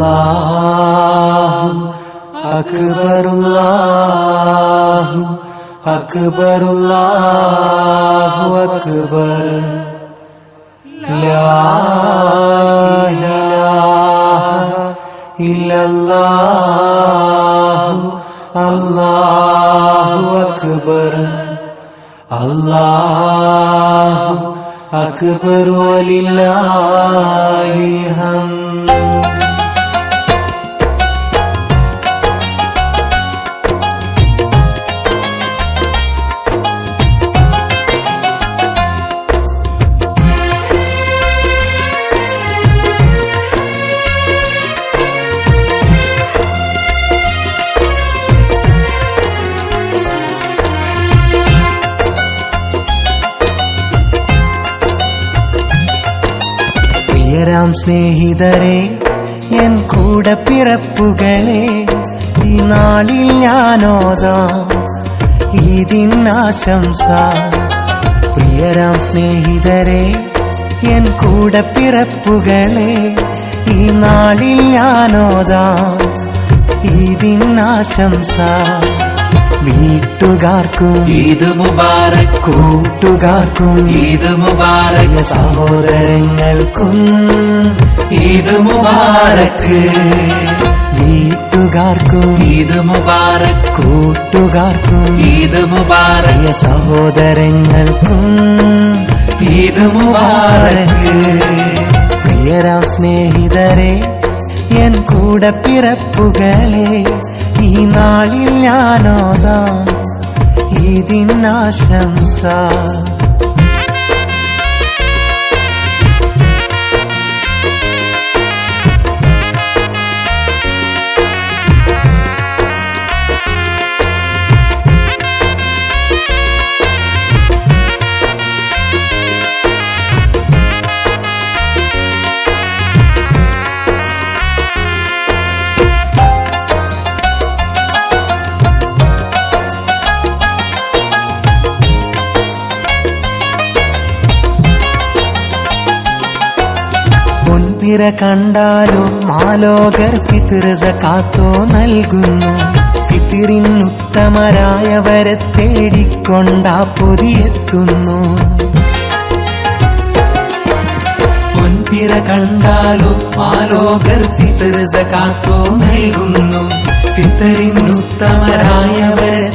അല്ലാഹു അക്ബറുല്ലാഹു അക്ബറുല്ലാഹു അക്ബർ. ലാ ഇലാഹ ഇല്ലല്ലാഹു അല്ലാഹു അക്ബർ. അല്ലാഹു അക്ബർ വലില്ലാഹിൽ ഹംദ്. പ്രിയരാം സ്നേഹിതരെ എൻ കൂടെ പിറപ്പുകളെ ഈ നാളിൽ ഞാനോതാം ഇതിനാശംസ പ്രിയരാം സ്നേഹിതരെ എൻ കൂടെ പിറപ്പുകളെ ഈ നാളിൽ ഞാനോതാം ഇതിനാശംസ വീട്ടുകാർക്കും ഈദ് മുബാറക്. കൂട്ടുകാർക്കും ഈദ് മുബാറക്. സഹോദരങ്ങൾക്കും ഈദ് മുബാറക്. വീട്ടുകാർക്കും ഈദ് മുബാറക്. കൂട്ടുകാർക്കും ഈദ് മുബാറക്. സഹോദരങ്ങൾക്കും ഈദ് മുബാറക്. പ്രിയരാം സ്നേഹിതരെ എൻ കൂടെ പിറപ്പുകളെ ഈ നാളിൽ ഞാനോതാം. ഇതിനാശംസ പൊൻപിറ കണ്ടാലും മാലോകർ പിതൃത കാത്തോ നൽകുന്നു. പിതിരിൻ ഉത്തമരായവരെ തേടിക്കൊണ്ടാ പൊതിയെത്തുന്നു. പൊൻപിറ കണ്ടാലോ മാലോകർ ഫിത്തർ കാത്തോ നൽകുന്നു. പിതരിൻ തേടിക്കൊണ്ടാ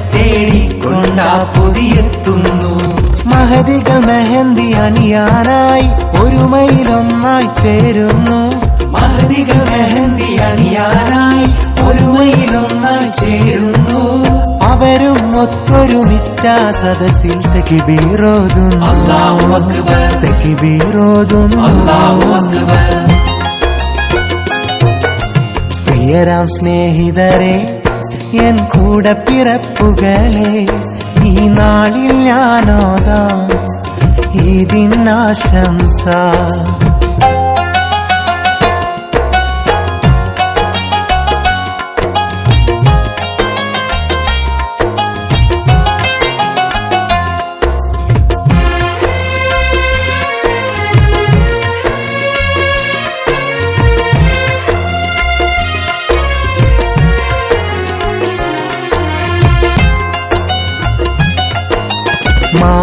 മഹതികൾ മെഹന്തി അണിയാനായി ഒരുമയിലൊന്നായി ചേരുന്നു. മഹതികൾ മെഹന്തി അണിയാനായി ഒരുമയിലൊന്നായി ചേരുന്നു. അവരും ഒത്തൊരുമിച്ച സദസ്സിൽ തെക്കിബീറോതുന്നു തെക്കിബീറോതുന്നു പ്രിയരാം സ്നേഹിതരെ എൻ കൂടെ പിറപ്പുകളെ ഈ നാളിൽ ഞാനോതാം. ഇതിനാശംസ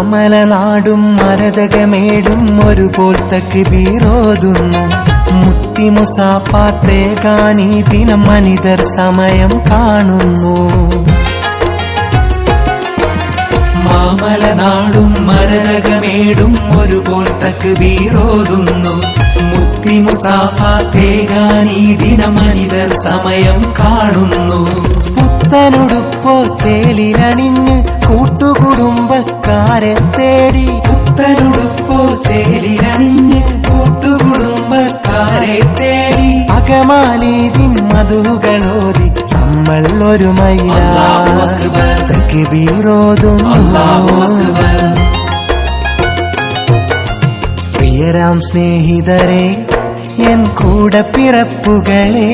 മാമലനാടും മരതകമേടും ഒരുപോൽത്തക്ക് ബീറോതുന്നു മുത്തിമുസാപ്പാത്തേ കാണി ദിനം മനിതർ സമയം കാണുന്നു. മാമലനാടും മരകമേടും വീറോതുന്നു. മുത്തിമുസാപ്പാത്തേ മുത്തി ദിനം മനിതർ സമയം കാണുന്നു. പുത്തനുടുപ്പോ ചേലിലണിഞ്ഞ് കൂട്ടുകുടുംബക്കാരെ തേടി പുത്തനുടുപ്പോ ചേലിരണിഞ്ഞ് കൂട്ടുകുടുംബക്കാരെ തേടി അകമാലീതിൻ മധുകളോതി നമ്മൾ ഒരു അക്ബർ. പ്രിയരാം സ്നേഹിതരെ എൻ കൂടെ പിറപ്പുകളെ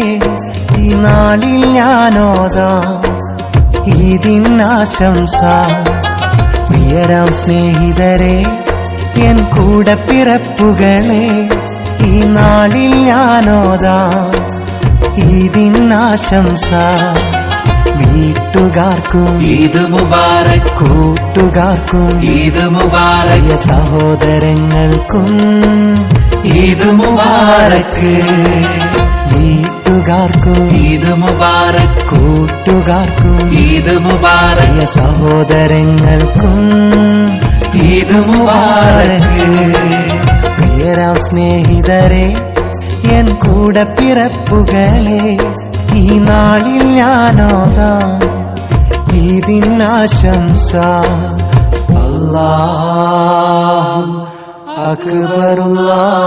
ഈ നാളിൽ ഞാനോതാം ഇതിനാശംസ പ്രിയരാം സ്നേഹിതരെ എൻ കൂടെ പിറപ്പുകളെ ഈ നാളിൽ ഞാനോതാം ഇതിനാശംസ വീട്ടുകാർക്കും ഈദ് മുബാറക്. കൂട്ടുകാർക്കും ഈദ് മുബാറക്. സഹോദരങ്ങൾക്കും ഈദ് മുബാറക്. വീട്ടുകാർക്കും ഈദ് മുബാറക്. കൂട്ടുകാർക്കും. ഈദ് മുബാറക്. സഹോദരങ്ങൾക്കും. ഈദ് മുബാറക്. പ്രിയരാം സ്നേഹിതരെ എൻ കൂടെ പിറപ്പുകളെ ഈ നാളിൽ ഞാനോതാം. ഇതിനാശംസ അല്ലാഹു അക്ബറുല്ലാഹു